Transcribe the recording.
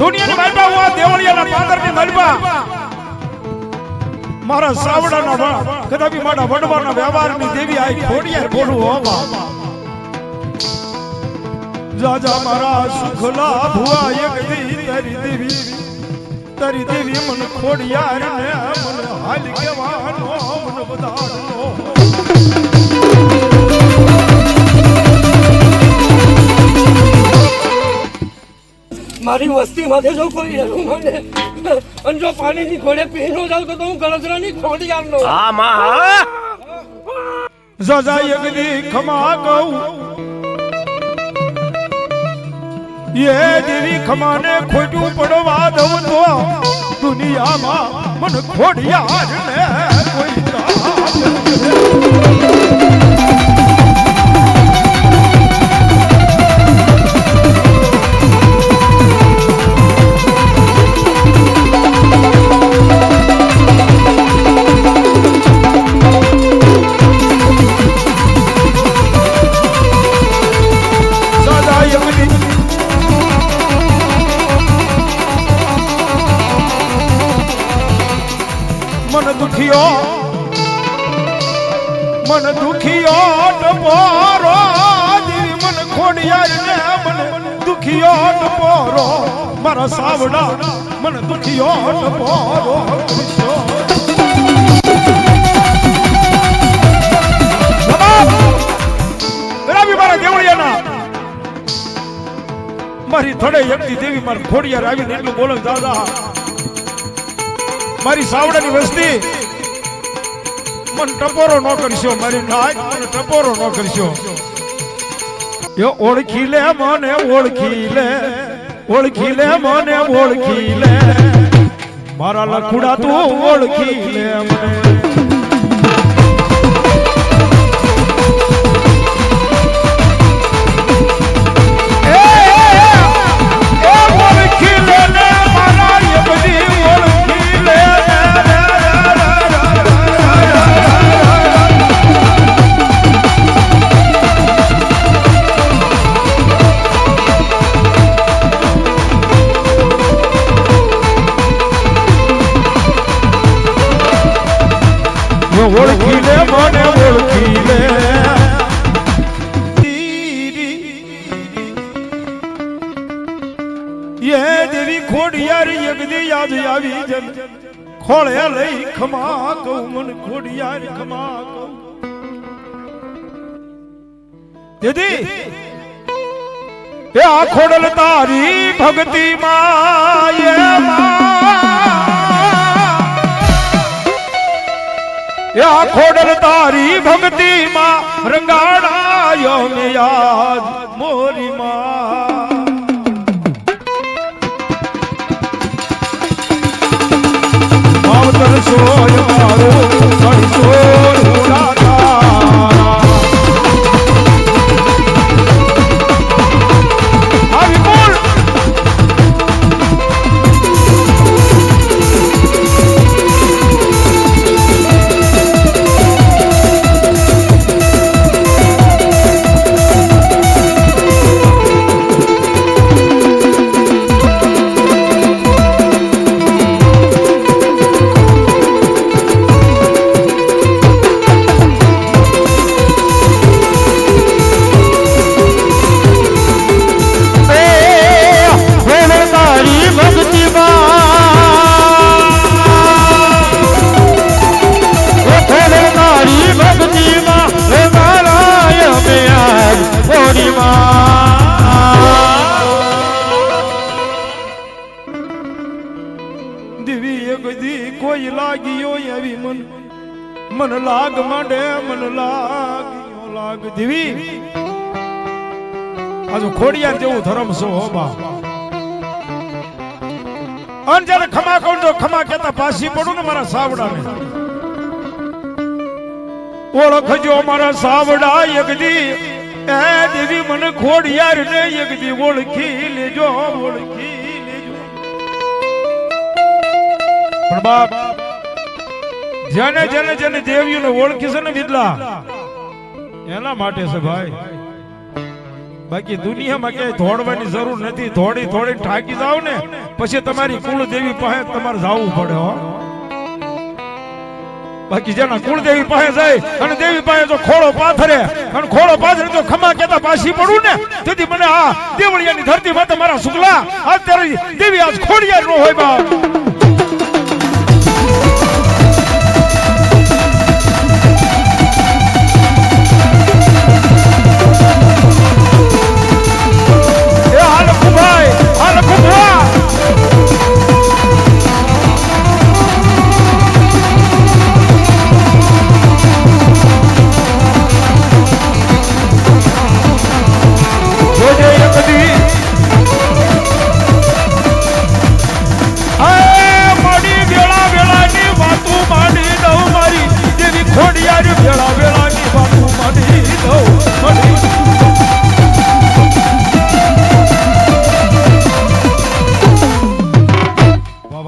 દુનિયાની માલપા હું દેવળિયાના પાદરની માલપા મારા સાવડાના વા કદાપી મારા વડવાના વ્યવહારની દેવી આ ખોડિયાર બોલું હોવા. જાજા મારા સુખલા ભુવા એક દી તારી દેવી. તારી દેવી મન ખોડિયાર ને મન હાલ કેવાનો મન બધાનો મારી વસ્તી માંથી જો કોઈ એવું મને અને જો પાણીની ઘોડે પીનો જાવ તો હું ગળતરાની ખોડી આમનો હા માં હા. જજા એક ખમા કહું. યે દેવી ખમાને ખોટું પડવા દઉં તો દુનિયામાં મન ખોડિયાર ને કોઈ મન દુખિયો મન દુખિયો ટપોરો દેવી મન ખોડિયાર ને મન દુખિયો ટપોરો મારા સાવડા, મન દુખિયો ટપોરો મારા થોડે એકથી દેવી મારા ખોડિયાર આવીને એટલું બોલો, દાદા મારી સાવડાની વસ્તી. મને ટપોરો ન કરશો, મારી નાક મને ટપોરો ન કરશો. એ ઓળખી લે મને, ઓળખી લે ઓળખી લે મને, ઓળખી લે. મારા લખુડા તું ઓળખી લે મને. ઓળખી દેવી ખોડિયાર યગદી યાદ આવી જન. ખોળે લઈ ખમા કહું, મન ખોડિયાર આ ખોડલ તારી ભક્તિ માં આ ખોડલ તારી ભક્તિ માં રંગાડાયો મે યાદ મોરી માં માવતર સોય મારો ઘડી સોય મન લાગ માંડે, મન લાગ્યો લાગ જીવી. આજુ ખોડિયાર જેવું ધરમ છો, હો બા. અને જયારે ખમા કહું તો ખમા કેતા પાછી પડું ને મારા સાવડાને. ઓળખજો મારા સાવડા એકદી એ દેવી મને ખોડિયાર ને એકદી ઓળખી લેજો ઓળખી લેજો. પણ બાપ જેને જેને જેને દેવીઓને ઓળખી છે ને વિદલા, એના માટે છે ભાઈ. બાકી દુનિયામાં ક્યાંય ધોડવાની જરૂર નથી. થોડી થોડી ઠાકી જાવ ને, પછી તમારી કુળદેવી પાસે તમારે જવું પડે, હો. બાકી જેના કુળદેવી પાસે જાય અને દેવી પાસે જો ખોળો પાથરે અને ખોળો પાથરે તો ખમા કેતા પાછી પડું ને, તેથી મને આ દેવળિયાની ધરતી માતા મારા સુગલા અત્યારે દેવી આજ ખોડિયા નો હોય બાપ.